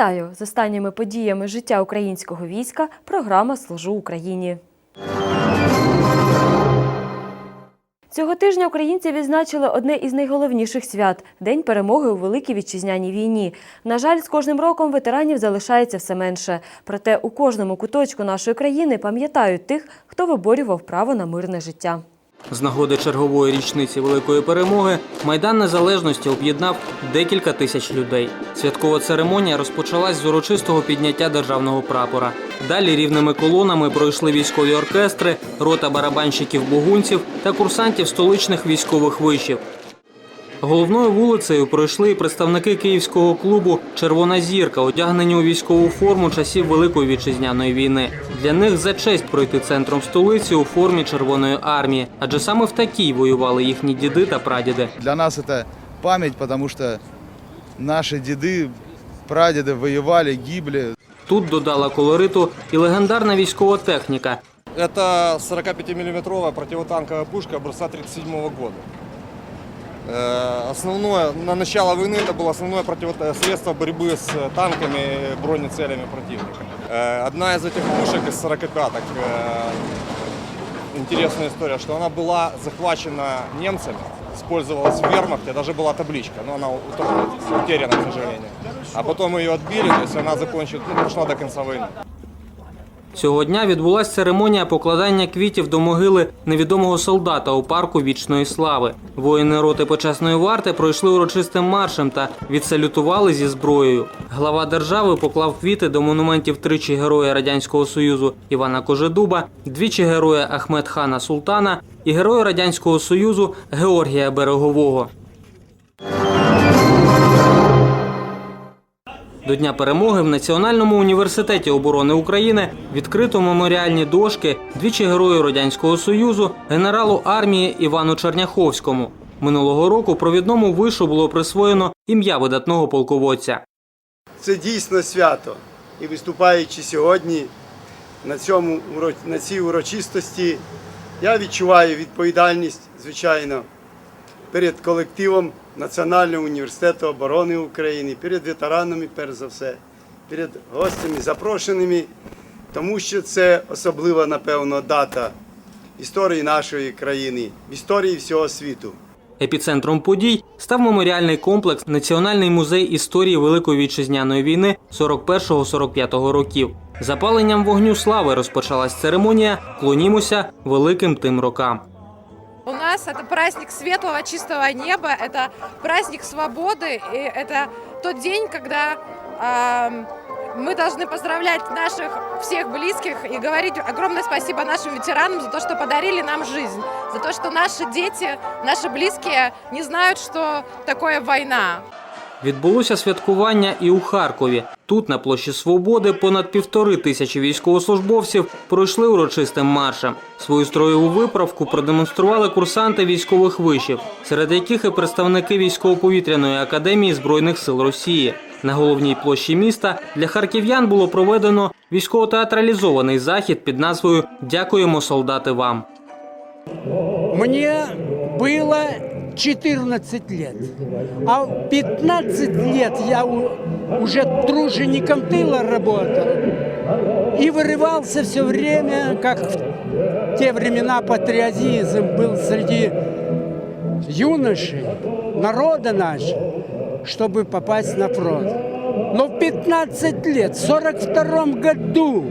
Вітаю з останніми подіями життя українського війська. Програма Служу Україні. Цього тижня українці відзначили одне із найголовніших свят День перемоги у Великій вітчизняній війні. На жаль, з кожним роком ветеранів залишається все менше. Проте у кожному куточку нашої країни пам'ятають тих, хто виборював право на мирне життя. З нагоди чергової річниці великої перемоги майдан незалежності об'єднав декілька тисяч людей. Святкова церемонія розпочалась з урочистого підняття державного прапора. Далі рівними колонами пройшли військові оркестри, рота барабанщиків-богунців та курсантів столичних військових вишів. Головною вулицею пройшли і представники київського клубу Червона зірка, одягнені у військову форму часів Великої вітчизняної війни. Для них за честь пройти центром столиці у формі Червоної армії, адже саме в такій воювали їхні діди та прадіди. Для нас это память, потому что наши деды, прадеды воевали, гибли. Тут додала колориту і легендарна військова техніка. Это 45-миллиметровая противотанковая пушка образца 1937 года. Э, Основное, на начало войны это было основное противо- э, средство борьбы с танками и бронецелями противника. Э, Одна из этих пушек из 45-ок, э, интересная история, что она была захвачена немцами, использовалась в вермахте, даже была табличка, но она утонула, утеряна, к сожалению. А потом ее отбили, то есть она закончила, ну, дошла до конца войны. Цього дня відбулася церемонія покладання квітів до могили невідомого солдата у парку вічної слави. Воїни роти почесної варти пройшли урочистим маршем та відсалютували зі зброєю. Глава держави поклав квіти до монументів тричі героя радянського союзу Івана Кожедуба, двічі героя Ахмед Хана Султана і героя радянського союзу Георгія Берегового. До Дня перемоги в Національному університеті оборони України відкрито меморіальні дошки двічі герою Радянського Союзу, генералу армії Івану Черняховському. Минулого року провідному вишу було присвоєно ім'я видатного полководця. Це дійсно свято. І виступаючи сьогодні на, цьому, на цій урочистості, я відчуваю відповідальність, звичайно, перед колективом Національного університету оборони України, перед ветеранами, перш за все, перед гостями, запрошеними, тому що це особлива, напевно, дата історії нашої країни, історії всього світу. Епіцентром подій став меморіальний комплекс Національний музей історії Великої вітчизняної війни 41-45 років. Запаленням вогню слави розпочалась церемонія Клонімося великим тим рокам. У нас это праздник светлого, чистого неба, это праздник свободы, и это тот день, когда ам, мы должны поздравлять наших всех близких и говорить огромное спасибо нашим ветеранам за то, что подарили нам жизнь, за то, что наши дети, наши близкие не знают, что такое война. Відбулося святкування і у Харкові. Тут, на площі Свободи, понад півтори тисячі військовослужбовців пройшли урочистим маршем. Свою строєву виправку продемонстрували курсанти військових вишів, серед яких і представники військово-повітряної академії збройних сил Росії. На головній площі міста для харків'ян було проведено військово-театралізований захід під назвою Дякуємо, солдати вам. Мне было 14 лет, а в 15 лет я уже тружеником тыла работал и вырывался все время, как в те времена патриотизм был среди юношей, народа нашего, чтобы попасть на фронт. Но в 15 лет, в 42 году,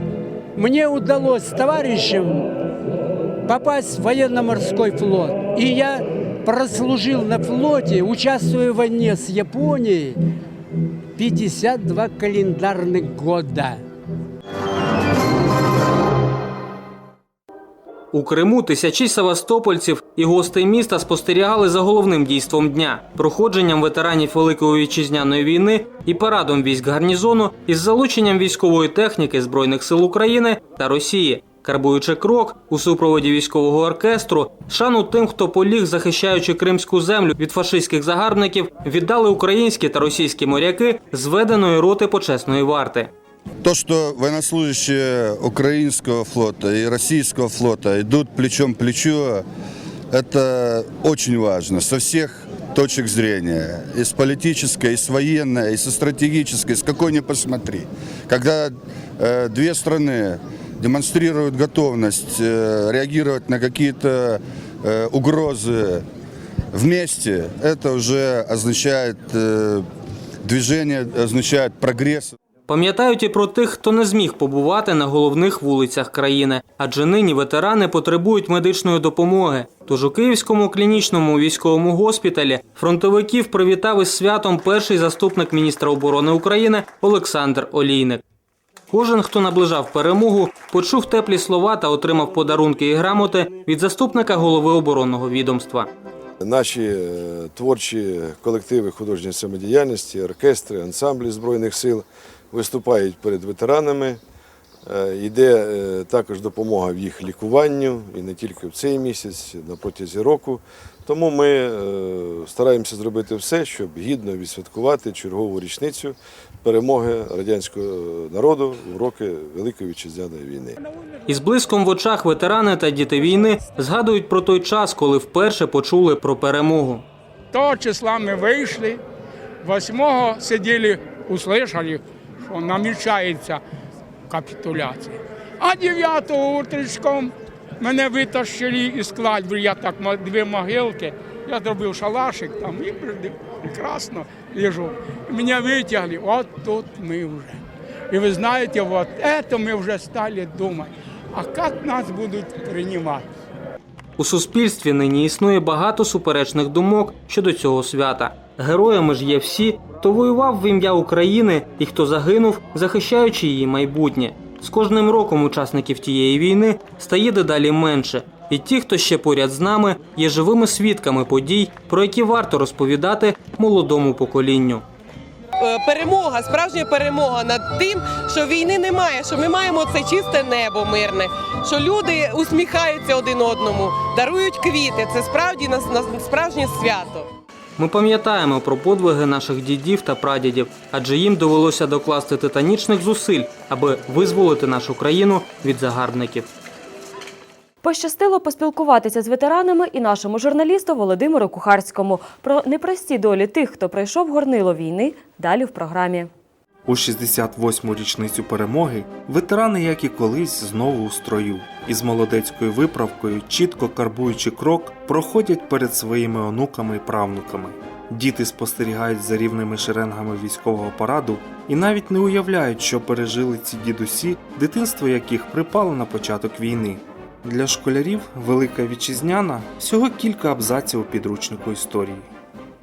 мне удалось с товарищем попасть в военно-морской флот. И я прослужил на флоте, участвуя в войне с Японией, 52 календарных года. У Криму тисячі севастопольців і гостей міста спостерігали за головним дійством дня проходженням ветеранів Великої вітчизняної війни і парадом військ гарнізону із залученням військової техніки Збройних сил України та Росії. Карбуючи крок у супроводі військового оркестру, шану тим, хто поліг, захищаючи кримську землю від фашистських загарбників, віддали українські та російські моряки зведеної роти почесної варти. То, что военнослужащие украинского флота и российского флота идут плечом к плечу, Это очень важно со всех точек зрения. И с политической, и с военной, и со стратегической, с какой ни посмотри. Когда э, две страны демонстрируют готовность э, реагировать на какие-то э, угрозы вместе, это уже означает э, движение, означает прогресс. Пам'ятають і про тих, хто не зміг побувати на головних вулицях країни, адже нині ветерани потребують медичної допомоги. Тож у Київському клінічному військовому госпіталі фронтовиків привітав із святом перший заступник міністра оборони України Олександр Олійник. Кожен, хто наближав перемогу, почув теплі слова та отримав подарунки і грамоти від заступника голови оборонного відомства. Наші е, творчі колективи художньої самодіяльності, оркестри, ансамблі Збройних сил виступають перед ветеранами. Е, Йде е, також допомога в їх лікуванню і не тільки в цей місяць, на протязі року. Тому ми е, стараємося зробити все, щоб гідно відсвяткувати чергову річницю перемоги радянського народу в роки Великої вітчизняної війни. Із блиском в очах ветерани та діти війни згадують про той час, коли вперше почули про перемогу. Того числа ми вийшли, восьмого сиділи, услышали, що намічається капітуляція. А дев'ятого утречком мене витащили із складу, я так дві могилки, я зробив шалашик там і прекрасно лежу. Мене витягли, от тут ми вже. І ви знаєте, от це ми вже стали думати, а як нас будуть приймати? У суспільстві нині існує багато суперечних думок щодо цього свята. Героями ж є всі, хто воював в ім'я України і хто загинув, захищаючи її майбутнє. З кожним роком учасників тієї війни стає дедалі менше, і ті, хто ще поряд з нами, є живими свідками подій, про які варто розповідати молодому поколінню. Е, перемога, справжня перемога над тим, що війни немає, що ми маємо це чисте небо мирне, що люди усміхаються один одному, дарують квіти. Це справді справжнє свято. Ми пам'ятаємо про подвиги наших дідів та прадідів, адже їм довелося докласти титанічних зусиль, аби визволити нашу країну від загарбників. Пощастило поспілкуватися з ветеранами і нашому журналісту Володимиру Кухарському про непрості долі тих, хто пройшов горнило війни. Далі в програмі. У 68-му річницю перемоги ветерани, як і колись, знову у строю. Із молодецькою виправкою, чітко карбуючи крок, проходять перед своїми онуками і правнуками. Діти спостерігають за рівними шеренгами військового параду і навіть не уявляють, що пережили ці дідусі, дитинство яких припало на початок війни. Для школярів Велика Вітчизняна всього кілька абзаців у підручнику історії.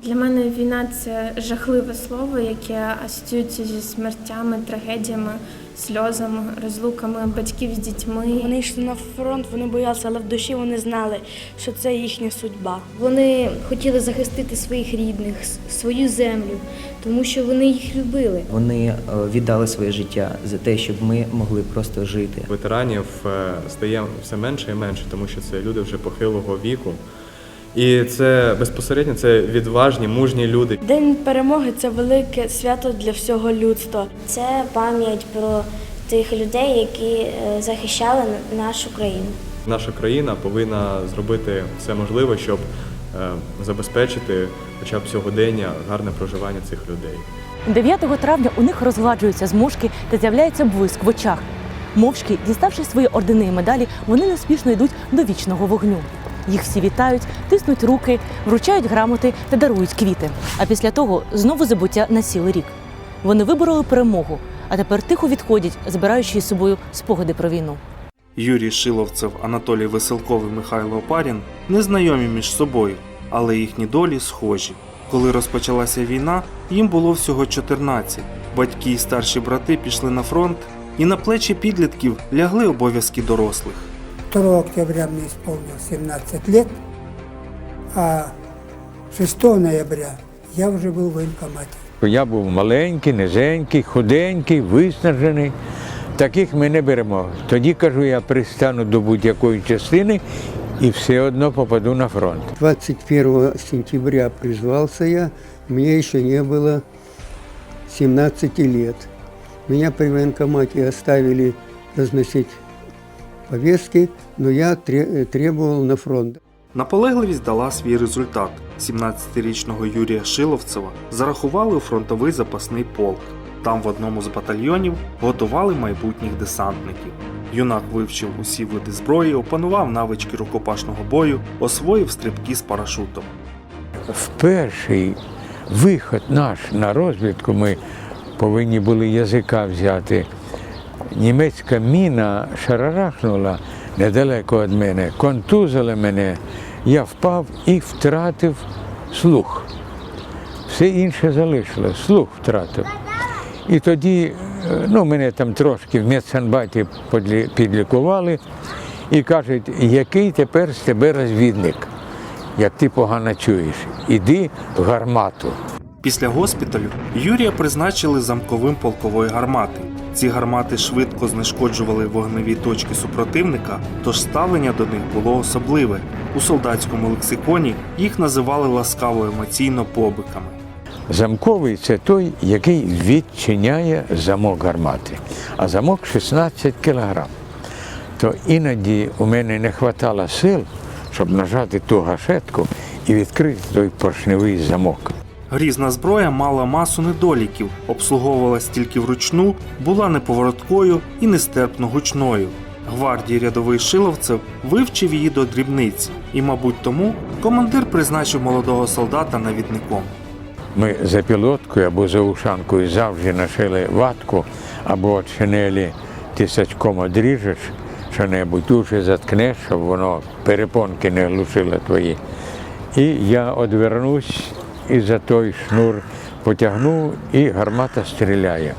Для мене війна це жахливе слово, яке асоціюється зі смертями, трагедіями, сльозами, розлуками батьків з дітьми. Вони йшли на фронт, вони боялися, але в душі вони знали, що це їхня судьба. Вони хотіли захистити своїх рідних, свою землю, тому що вони їх любили. Вони е, віддали своє життя за те, щоб ми могли просто жити. Ветеранів е, стає все менше і менше, тому що це люди вже похилого віку. І це безпосередньо це відважні, мужні люди. День перемоги це велике свято для всього людства. Це пам'ять про тих людей, які е, захищали нашу країну. Наша країна повинна зробити все можливе, щоб е, забезпечити хоча б сьогодення гарне проживання цих людей. 9 травня у них розгладжуються зморшки та з'являється блиск в очах. Мовчки, діставши свої ордени і медалі, вони неспішно йдуть до вічного вогню. Їх всі вітають, тиснуть руки, вручають грамоти та дарують квіти. А після того знову забуття на цілий рік. Вони вибороли перемогу, а тепер тихо відходять, збираючи із собою спогади про війну. Юрій Шиловцев, Анатолій Веселков і Михайло Опарін незнайомі між собою, але їхні долі схожі. Коли розпочалася війна, їм було всього 14. Батьки і старші брати пішли на фронт, і на плечі підлітків лягли обов'язки дорослих. 2 октября мне исполнилось 17 лет, а 6 ноября я вже був в воєнкоматі. Я був маленький, низенький, худенький, виснажений. Таких ми не беремо. Тоді кажу, я пристану до будь-якої частини і все одно попаду на фронт. 21 сентября призвался я, мне еще не было 17 лет. Меня при военкомате оставили разносить повестки, но я требовал на фронт. Наполегливість дала свій результат. 17-річного Юрія Шиловцева зарахували у фронтовий запасний полк. Там в одному з батальйонів готували майбутніх десантників. Юнак вивчив усі види зброї, опанував навички рукопашного бою, освоїв стрибки з парашутом. В перший виход наш на розвідку ми повинні були язика взяти. Німецька міна шарарахнула недалеко від мене, контузила мене. Я впав і втратив слух. Все інше залишилось, слух втратив. І тоді е, ну, мене там трошки в медсанбаті підлікували і кажуть, який тепер з тебе розвідник, як ти погано чуєш, іди в гармату. Після госпіталю Юрія призначили замковим полкової гармати. Ці гармати швидко знешкоджували вогневі точки супротивника, тож ставлення до них було особливе. У солдатському лексиконі їх називали ласкаво емоційно побиками. Замковий це той, який відчиняє замок гармати, а замок 16 кілограм. То іноді у мене не вистачало сил, щоб нажати ту гашетку і відкрити той поршневий замок. Грізна зброя мала масу недоліків, обслуговувалась тільки вручну, була неповороткою і нестерпно гучною. Гвардії рядовий Шиловцев вивчив її до дрібниць, і, мабуть, тому командир призначив молодого солдата навідником. Ми за пілоткою або за ушанкою завжди нашили ватку, або шинелі тисячком одріжеш, що-небудь дуже заткнеш, щоб воно перепонки не глушило твої. І я одвернусь і за той шнур потягну, і гармата стріляє.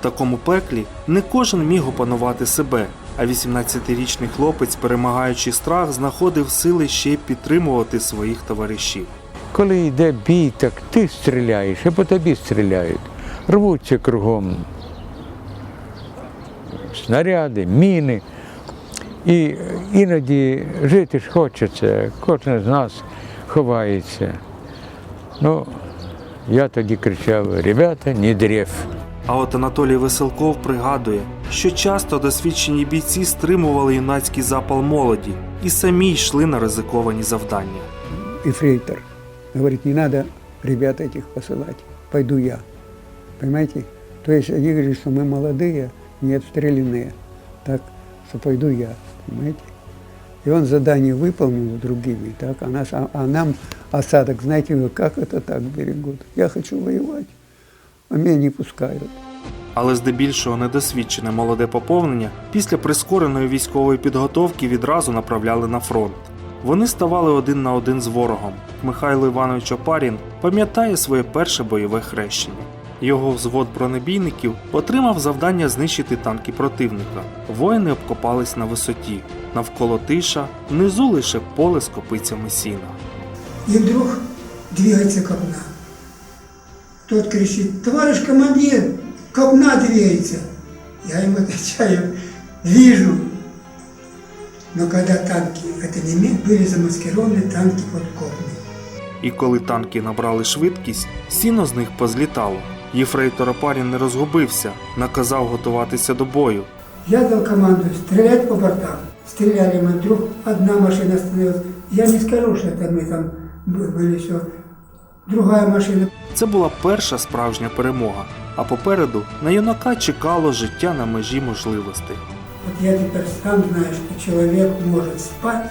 В такому пеклі не кожен міг опанувати себе, а 18-річний хлопець, перемагаючи страх, знаходив сили ще й підтримувати своїх товаришів. Коли йде бій, так ти стріляєш, і по тобі стріляють. Рвуться кругом снаряди, міни. І іноді жити ж хочеться, кожен з нас ховається. Ну, я тоді кричав: ребята, не древ. А от Анатолій Веселков пригадує, що часто досвідчені бійці стримували юнацький запал молоді і самі йшли на ризиковані завдання. Ефрейтор говорит, не надо ребят этих посылать, пойду я. Понимаете? То есть они говорят, что мы молодые, не обстрелянные, так что пойду я, понимаете? И он задание выполнил с другими, так, а, нас, а, а нам осадок, знаете, вы, как это так берегут? Я хочу воевать, а меня не пускают. Але здебільшого недосвідчене молоде поповнення після прискореної військової підготовки відразу направляли на фронт. Вони ставали один на один з ворогом. Михайло Іванович Опарін пам'ятає своє перше бойове хрещення. Його взвод бронебійників отримав завдання знищити танки противника. Воїни обкопались на висоті. Навколо тиша, внизу лише поле з копицями сіна И вдруг двигается копна. Тот кричит, товарищ командир, копна двигается. Я ему отвечаю, вижу. Но когда танки, это не ми- были замаскированы танки под копны. І коли танки набрали швидкість, сіно з них позлітало. Єфрейтор Опарін не розгубився, наказав готуватися до бою. Я дал команду стрелять по бортам. Стреляли мы, вдруг одна машина остановилась. Я не скажу, что это мы там бы- были все. Другая машина. Це була перша справжня перемога. А попереду на юнака чекало життя на межі можливостей. Вот я теперь сам знаю, что человек может спать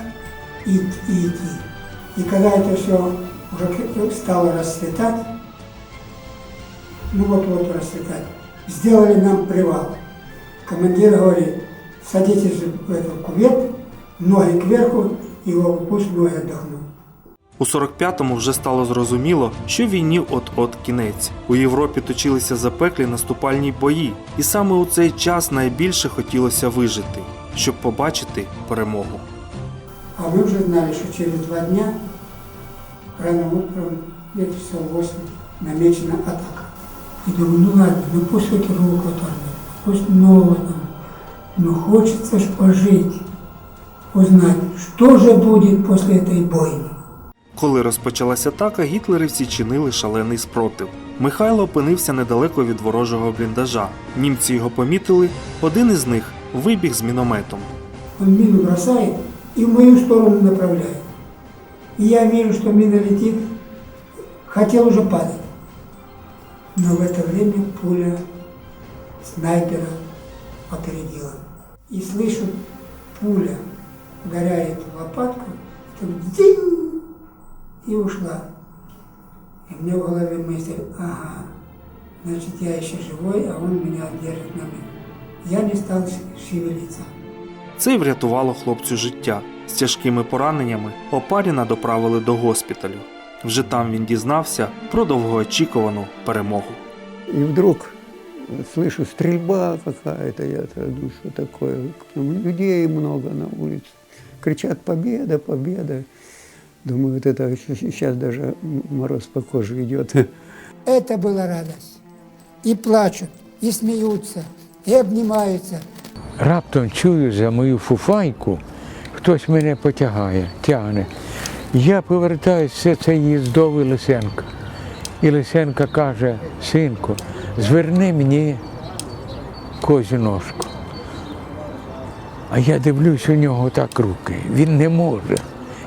и, и идти. И когда это все уже к- стало расцветать, ну вот-вот расцветать, сделали нам привал. Командир говорит, садитесь в этот кувет, ноги кверху, и вот пусть ноги отдохнут. У 45-му вже стало зрозуміло, що війні от-от кінець. У Європі точилися запеклі наступальні бої, і саме у цей час найбільше хотілося вижити, щоб побачити перемогу. А мы уже знали, что через два дня, рано утром, где-то часов 8, намечена атака. И думаю, ну ладно, ну пусть руку оторвет, пусть ногу там, но хочется ж пожить, узнать, что же будет после этой бойни. Коли розпочалася атака, гітлерівці чинили шалений спротив. Михайло опинився недалеко від ворожого бліндажа. Німці його помітили, один із них вибіг з мінометом. Он мину бросает и в мою сторону направляет. И я вижу, что мина летит, хотел уже падать. Но в это время пуля снайпера опередила. И слышу, пуля ударяет в лопатку, так динь, и ушла. И мне в голове мысль, ага, значит, я еще живой, а он меня держит на мину. Я не стал шевелиться. Це й врятувало хлопцю життя. З тяжкими пораненнями Опаріна доправили до госпіталю. Вже там він дізнався про довгоочікувану перемогу. И вдруг слышу стрельба какая-то, я думаю, что такое. Людей много на улице. Кричат «Победа! Победа!» Думаю, вот это сейчас даже мороз по коже идет. Это была радость. И плачут, и смеются, и обнимаются. Раптом чую за мою фуфайку, хтось мене потягає, тягне. Я повертаюся, все це їздовий Лисенко. І Лисенко каже, синку, зверни мені козю ножку. А я дивлюсь у нього так руки. Він не може.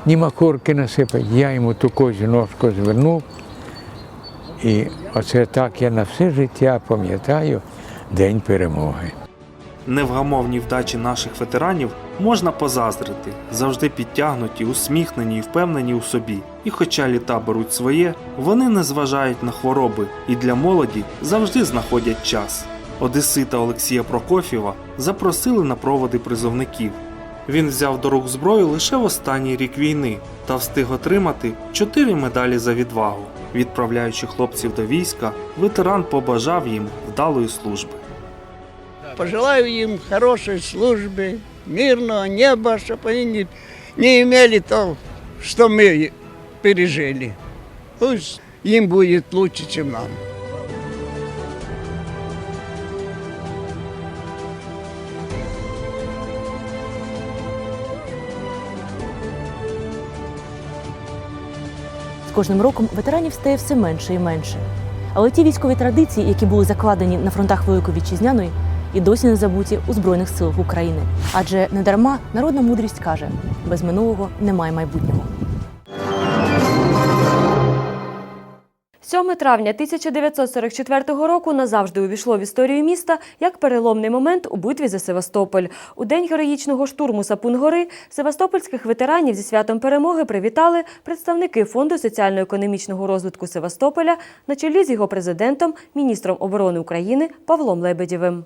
Ні макорки насипати. Я йому ту козю ножку звернув. І оце так я на все життя пам'ятаю День перемоги. Невгамовній вдачі наших ветеранів можна позаздрити, завжди підтягнуті, усміхнені і впевнені у собі. І хоча літа беруть своє, вони не зважають на хвороби і для молоді завжди знаходять час. Одесита Олексія Прокофєва запросили на проводи призовників. Він взяв до рук зброю лише в останній рік війни та встиг отримати чотири медалі за відвагу. Відправляючи хлопців до війська, ветеран побажав їм вдалої служби. Пожелаю им хорошей службы, мирного неба, чтобы они не, не имели то, что мы пережили. Пусть им будет лучше, чем нам. Кожним роком ветеранів стає все менше і менше. Але ті військові традиції, які були закладені на фронтах Великої Вітчизняної, і досі не забуті у Збройних силах України. Адже недарма народна мудрість каже: без минулого немає майбутнього. 7 травня 1944 року назавжди увійшло в історію міста як переломний момент у битві за Севастополь. У день героїчного штурму Сапун-гори севастопольських ветеранів зі святом перемоги привітали представники Фонду соціально-економічного розвитку Севастополя на чолі з його президентом, міністром оборони України Павлом Лебедєвим.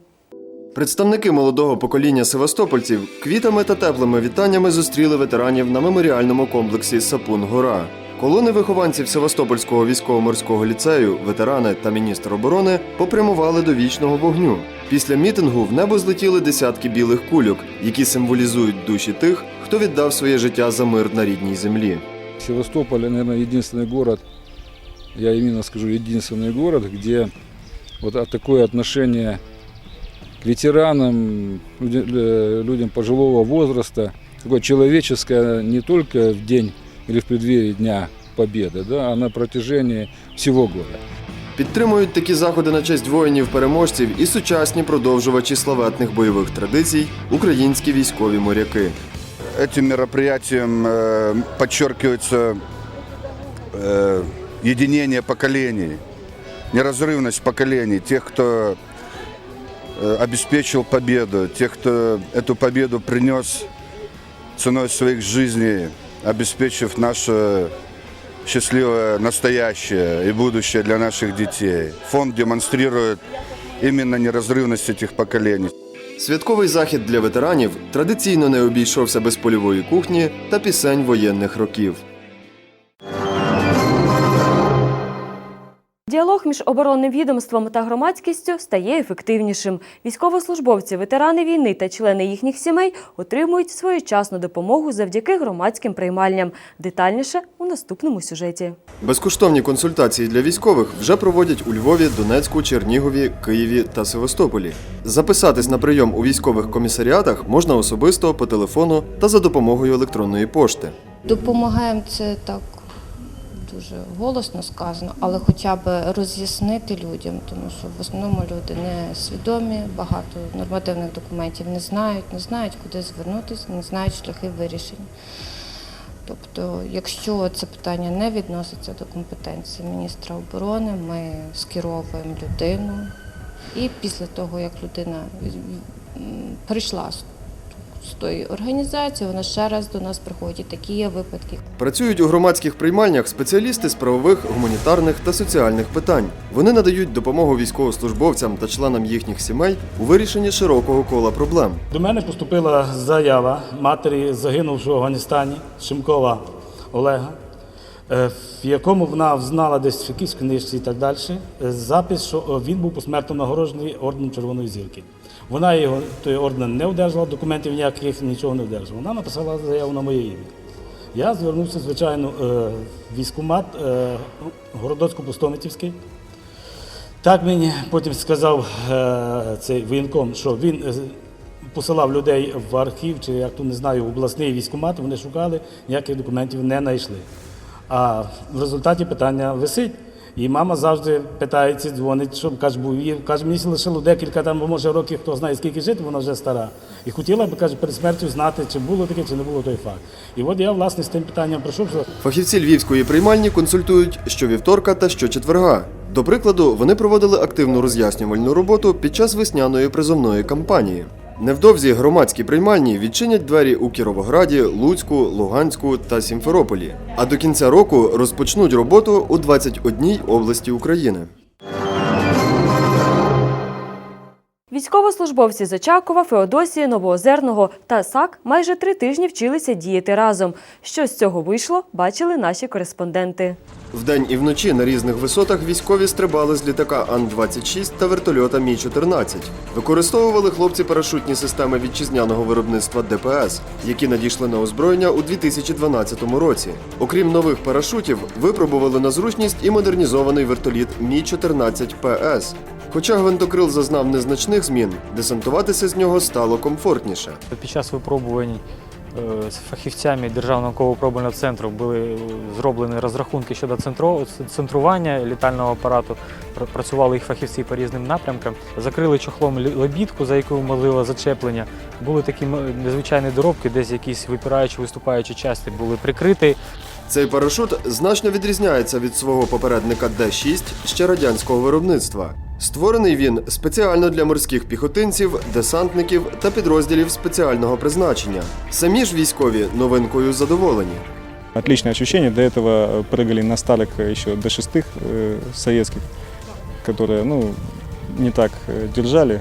Представники молодого покоління севастопольців квітами та теплими вітаннями зустріли ветеранів на меморіальному комплексі Сапун-Гора. Колони вихованців Севастопольського військово-морського ліцею, ветерани та міністр оборони попрямували до вічного вогню. Після мітингу в небо злетіли десятки білих кульок, які символізують душі тих, хто віддав своє життя за мир на рідній землі. Севастополь, наверное, единственный город, я именно скажу, единственный город, где вот от- такое отношение к ветеранам, люди- э, людям пожилого возраста, такое человеческое не только в день или в преддверии Дня Победы, да, а на протяжении всего года. Підтримують такі заходи на честь воїнів-переможців і сучасні продовжувачі славетних бойових традицій українські військові моряки. Этим мероприятием э, подчеркивается э, единение поколений, неразрывность поколений, тех, кто э, обеспечил победу, тех, кто эту победу принес ценой своих жизней, обеспечив наше счастливое настоящее и будущее для наших детей. Фонд демонстрирует именно неразрывность этих поколений. Святковий захід для ветеранів традиційно не обійшовся без польової кухні та пісень воєнних років. Діалог між оборонним відомством та громадськістю стає ефективнішим. Військовослужбовці, ветерани війни та члени їхніх сімей отримують своєчасну допомогу завдяки громадським приймальням. Детальніше у наступному сюжеті. Безкоштовні консультації для військових вже проводять у Львові, Донецьку, Чернігові, Києві та Севастополі. Записатись на прийом у військових комісаріатах можна особисто по телефону та за допомогою електронної пошти. Допомагаємо це так дуже голосно сказано, але хоча б роз'яснити людям, тому що в основному люди не свідомі, багато нормативних документів не знають, не знають, куди звернутися, не знають шляхи вирішення. Тобто, якщо це питання не відноситься до компетенції міністра оборони, ми скеровуємо людину. І після того, як людина прийшла з тої організації, вона ще раз до нас приходить. І Такі є випадки. Працюють у громадських приймальнях спеціалісти з правових, гуманітарних та соціальних питань. Вони надають допомогу військовослужбовцям та членам їхніх сімей у вирішенні широкого кола проблем. До мене поступила заява матері загинувшого в Афганістані Шимкова Олега, е, в якому вона взнала десь в якійсь книжці і так далі е, запис, що він був посмертно нагороджений орденом Червоної зірки. Вона його той орден не одержала, документів ніяких нічого не одержала. Вона написала заяву на моє ім'я. Я звернувся, звичайно, е, в військкомат е, Городоцько-Пустомитівський. Так мені потім сказав е, цей воєнком, що він посилав людей в архів, чи як то не знаю, обласний військкомат, вони шукали, ніяких документів не знайшли. А в результаті питання висить. І мама завжди питається, дзвонить, що каже, бо їй каже, мені лишило декілька там, може, років, хто знає, скільки жити, вона вже стара. І хотіла б, каже, перед смертю знати, чи було таке, чи не було той факт. І от я, власне, з тим питанням прийшов, що Фахівці львівської приймальні консультують щовівторка та щочетверга. До прикладу, вони проводили активну роз'яснювальну роботу під час весняної призовної кампанії. Невдовзі громадські приймальні відчинять двері у Кіровограді, Луцьку, Луганську та Сімферополі. А до кінця року розпочнуть роботу у 21 області України. Військовослужбовці з Очакова, Феодосії, Новоозерного та САК майже три тижні вчилися діяти разом. Що з цього вийшло, бачили наші кореспонденти. Вдень і вночі на різних висотах військові стрибали з літака Ан-26 та вертольота Мі-14. Використовували хлопці парашутні системи вітчизняного виробництва ДПС, які надійшли на озброєння у 2012 році. Окрім нових парашутів, випробували на зручність і модернізований вертоліт Мі-14 ПС. Хоча гвинтокрил зазнав незначних змін, десантуватися з нього стало комфортніше. Під час випробувань е, з фахівцями Державного науково-пробувального центру були е, зроблені розрахунки щодо центрування літального апарату. Працювали їх фахівці по різним напрямкам. Закрили чохлом лебідку, за якою можливо зачеплення. Були такі незвичайні доробки, десь якісь випираючі, виступаючі частини були прикриті. Цей парашут значно відрізняється від свого попередника Д-6 ще радянського виробництва. Створений він спеціально для морських піхотинців, десантників та підрозділів спеціального призначення. Самі ж військові новинкою задоволені. Отличное ощущение. До этого э, прыгали на сталик еще Д-6 э, советских, которые ну, не так э, держали.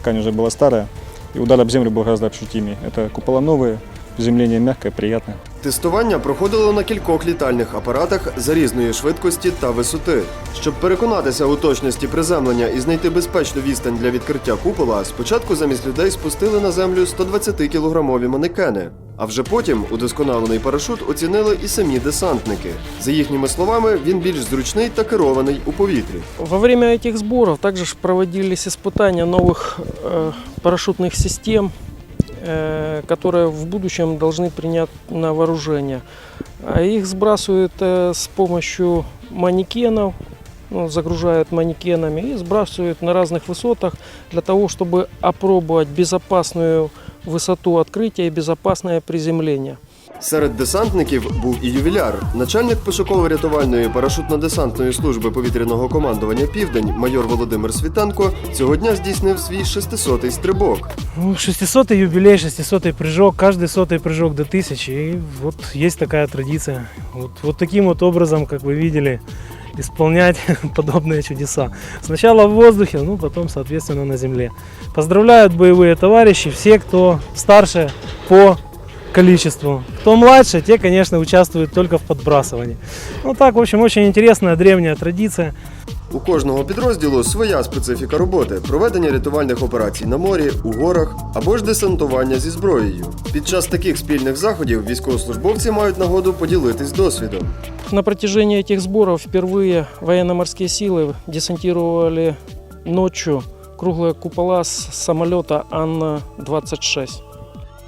Ткань уже была старая. И удар об землю был гораздо ощутимее. Это купола новые, приземление мягкое, приятное. Тестування проходило на кількох літальних апаратах за різної швидкості та висоти. Щоб переконатися у точності приземлення і знайти безпечну відстань для відкриття купола, спочатку замість людей спустили на землю 120-кілограмові манекени. А вже потім удосконалений парашут оцінили і самі десантники. За їхніми словами, він більш зручний та керований у повітрі. Во время этих сборов также ж проводились испытания новых э, парашютных систем, э, которые в будущем должны принять на вооружение. А их сбрасывают э, с помощью манекенов, ну, загружают манекенами и сбрасывают на разных высотах для того, чтобы опробовать безопасную высоту открытия и безопасное приземление. Серед десантників був і ювіляр, начальник пошуково-рятувальної парашутно-десантної служби повітряного командування Південь, майор Володимир Світенко, цього дня здійснив свій 600-й стрибок. Ну, 600 юбилей, 600 прыжок, каждый сотый прыжок до 1000. И вот есть такая традиция. Вот, вот таким вот образом, как вы видели, исполнять подобные чудеса. Сначала в воздухе, ну потом, соответственно, на земле. Поздравляют боевые товарищи, все, кто старше по количеству. Кто младше, те, конечно, участвуют только в подбрасывании. Ну так, в общем, очень интересная древняя традиция. У кожного підрозділу своя специфіка роботи: проведення рятувальних операцій на морі, у горах або ж десантування зі зброєю. Під час таких спільних заходів військовослужбовці мають нагоду поділитись досвідом. На протяжении этих сборов впервые военно-морские силы десантировали ночью круглые купола с самолета Ан-26.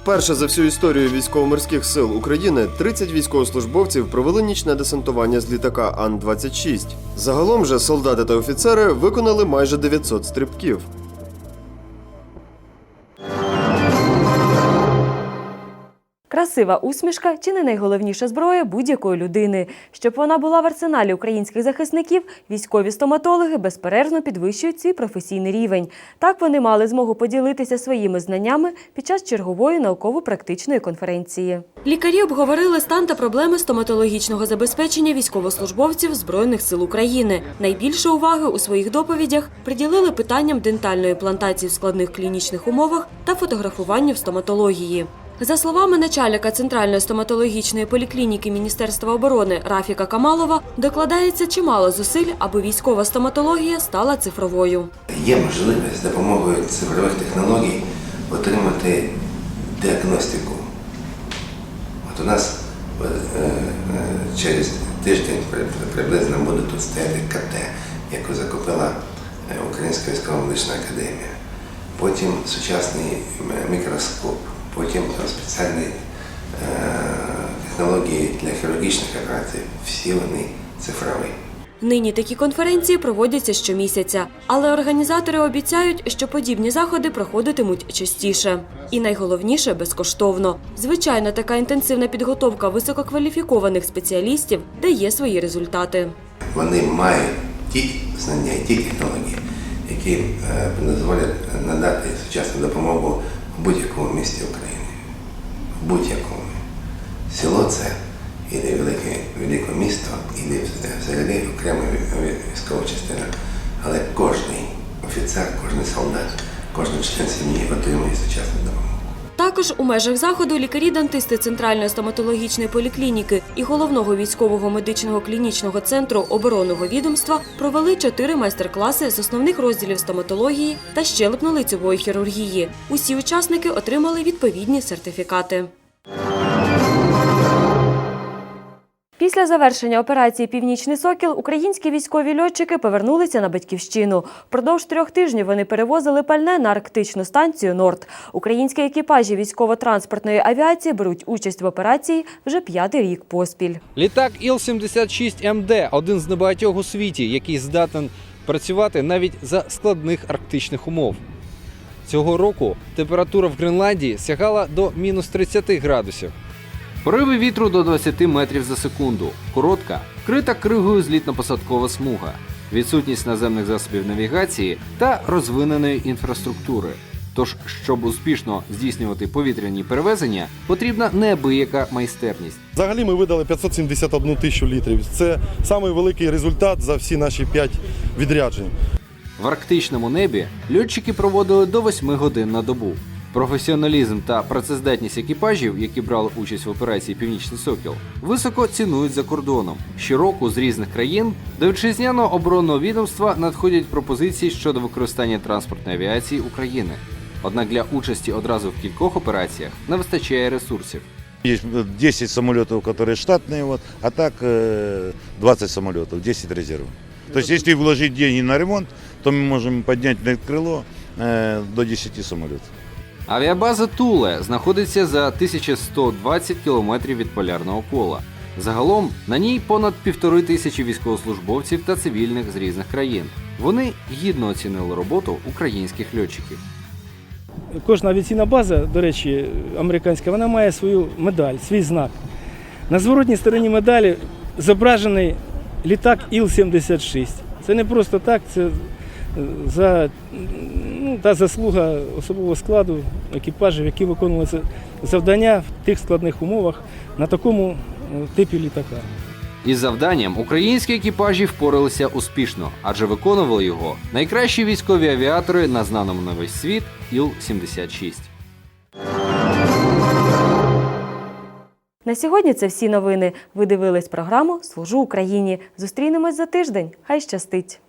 Перше за всю історію військово-морських сил України 30 військовослужбовців провели нічне десантування з літака Ан-26. Загалом же солдати та офіцери виконали майже 900 стрибків. Красива усмішка чи не найголовніша зброя будь-якої людини. Щоб вона була в арсеналі українських захисників, військові стоматологи безперервно підвищують свій професійний рівень. Так вони мали змогу поділитися своїми знаннями під час чергової науково-практичної конференції. Лікарі обговорили стан та проблеми стоматологічного забезпечення військовослужбовців Збройних сил України. Найбільше уваги у своїх доповідях приділили питанням дентальної плантації в складних клінічних умовах та фотографуванню в стоматології. За словами начальника Центральної стоматологічної поліклініки Міністерства оборони Рафіка Камалова, докладається чимало зусиль, аби військова стоматологія стала цифровою. Є можливість з допомогою цифрових технологій отримати діагностику. От у нас е, е, через тиждень приблизно буде тут стояти КТ, яку закупила е, Українська військова медична академія. Потім сучасний мікроскоп, потім там спеціальні е, технології для хірургічних операцій. Всі вони цифрові. Нині такі конференції проводяться щомісяця, але організатори обіцяють, що подібні заходи проходитимуть частіше. І найголовніше безкоштовно. Звичайно, така інтенсивна підготовка висококваліфікованих спеціалістів дає свої результати. Вони мають ті знання і ті технології, які е, дозволять надати сучасну допомогу будь-якому місті України. В будь-якому. Село це іде велике, велике місто, іде взагалі окрема військова частина. Але кожен офіцер, кожен солдат, кожен член сім'ї отримує сучасну допомогу. Також у межах заходу лікарі-дантисти Центральної стоматологічної поліклініки і головного військового медичного клінічного центру оборонного відомства провели чотири майстер-класи з основних розділів стоматології та щелепно-лицевої хірургії. Усі учасники отримали відповідні сертифікати. Після завершення операції Північний сокіл українські військові льотчики повернулися на батьківщину. Впродовж трьох тижнів вони перевозили пальне на арктичну станцію Норд. Українські екіпажі військово-транспортної авіації беруть участь в операції вже п'ятий рік поспіль. Літак Іл-76МД – один з небагатьох у світі, який здатен працювати навіть за складних арктичних умов. Цього року температура в Гренландії сягала до мінус 30 градусів. Пориви вітру до 20 метрів за секунду. Коротка, вкрита кригою злітно-посадкова смуга, відсутність наземних засобів навігації та розвиненої інфраструктури. Тож, щоб успішно здійснювати повітряні перевезення, потрібна неабияка майстерність. Взагалі ми видали 571 тисячу літрів. Це самий великий результат за всі наші 5 відряджень. В арктичному небі льотчики проводили до 8 годин на добу. Професіоналізм та працездатність екіпажів, які брали участь в операції Північний Сокіл, високо цінують за кордоном. Щороку з різних країн до вітчизняного оборонного відомства надходять пропозиції щодо використання транспортної авіації України. Однак для участі одразу в кількох операціях не вистачає ресурсів. Есть 10 самолетов, которые штатные, вот, а так э, 20 самолетов, 10 резервов. То есть если вложить деньги на ремонт, то мы можем поднять на крыло э, до 10 самолетов. Авіабаза Туле знаходиться за 1120 кілометрів від полярного кола. Загалом на ній понад півтори тисячі військовослужбовців та цивільних з різних країн. Вони гідно оцінили роботу українських льотчиків. Кожна авіаційна база, до речі, американська, вона має свою медаль, свій знак. На зворотній стороні медалі зображений літак Іл-76. Це не просто так, це за, ну, та заслуга особового складу екіпажів, які виконували завдання в тих складних умовах на такому е, типі літака. Із завданням українські екіпажі впоралися успішно, адже виконували його найкращі військові авіатори на знаному на весь світ Іл-76. На сьогодні це всі новини. Ви дивились програму Служу Україні. Зустрінемось за тиждень. Хай щастить!